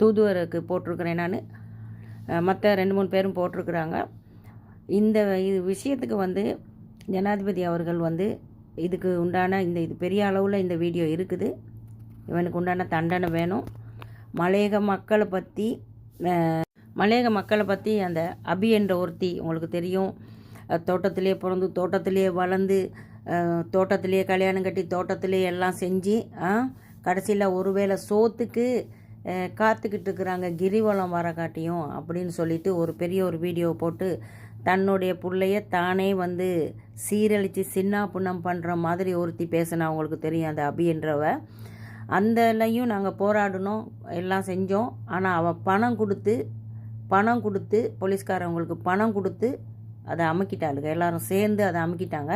தூதுவருக்கு போட்டிருக்கிறேன் நான். மற்ற ரெண்டு மூணு பேரும் போட்டிருக்கிறாங்க. இந்த இது விஷயத்துக்கு வந்து ஜனாதிபதி அவர்கள் வந்து இதுக்கு உண்டான இந்த இது பெரிய அளவில் இந்த வீடியோ இருக்குது. இவனுக்கு உண்டான தண்டனை வேணும். மலையக மக்களை பற்றி மலையக மக்களை பற்றி அந்த அபி என்ற ஒருத்தி உங்களுக்கு தெரியும். தோட்டத்திலே பிறந்து தோட்டத்திலே வளர்ந்து தோட்டத்திலே கல்யாணம் கட்டி தோட்டத்திலே எல்லாம் செஞ்சு கடைசியில் ஒருவேளை சோத்துக்கு காத்துக்கிட்டு இருக்கிறாங்க கிரிவலம் வர காட்டியும் அப்படின்னு சொல்லிட்டு ஒரு பெரிய ஒரு வீடியோ போட்டு தன்னுடைய பிள்ளைய தானே வந்து சீரழித்து சின்ன புண்ணம் பண்ணுற மாதிரி ஒருத்தி பேசினா அவங்களுக்கு தெரியும் அந்த அபி அந்தலையும் நாங்கள் போராடினோம் எல்லாம் செஞ்சோம். ஆனால் அவள் பணம் கொடுத்து பணம் கொடுத்து போலீஸ்காரவங்களுக்கு பணம் கொடுத்து அதை அமுக்கிட்டாளுங்க எல்லாரும் சேர்ந்து அதை அமுக்கிட்டாங்க.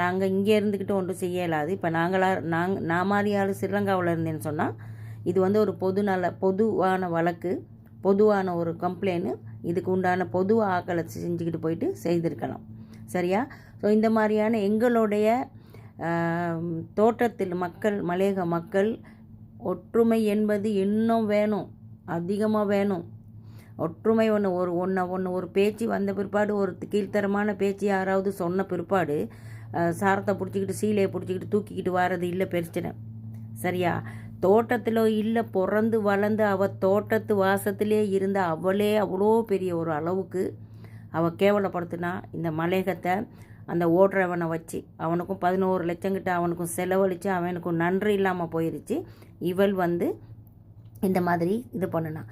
நாங்கள் இங்கே இருந்துக்கிட்டு ஒன்றும் செய்ய இயலாது இப்போ நாங்களா நாங் நான் மாதிரி ஆள் ஸ்ரீலங்காவில் இருந்தேன்னு சொன்னால் இது வந்து ஒரு பொது நல பொதுவான வழக்கு பொதுவான ஒரு கம்ப்ளைண்ட் இதுக்கு உண்டான பொது ஆக்களை செஞ்சுக்கிட்டு போயிட்டு செய்திருக்கலாம். சரியா? ஸோ இந்த மாதிரியான எங்களுடைய தோட்டத்தில் மக்கள் மலையக மக்கள் ஒற்றுமை என்பது இன்னும் வேணும் அதிகமாக வேணும். ஒற்றுமை ஒன்று ஒரு ஒன்று ஒன்று ஒரு பேச்சு வந்த பிற்பாடு ஒரு கீழ்த்தரமான பேச்சு யாராவது சொன்ன பிற்பாடு சாரத்தை பிடிச்சிக்கிட்டு சீலையை பிடிச்சிக்கிட்டு தூக்கிக்கிட்டு வர்றது இல்லை பிரச்சனை. சரியா? தோட்டத்தில் இல்லை பிறந்து வளர்ந்து அவள் தோட்டத்து வாசத்திலே இருந்த அவளே அவ்வளோ பெரிய ஒரு அளவுக்கு அவள் கேவலப்படுத்தினா இந்த மலையகத்தை அந்த ஓட்டுறவனை வச்சு. அவனுக்கும் பதினோரு லட்சம் கிட்ட அவனுக்கும் செலவழித்து அவனுக்கும் நன்றி இல்லாமல் போயிருச்சு. இவள் வந்து இந்த மாதிரி இது பண்ணுனா.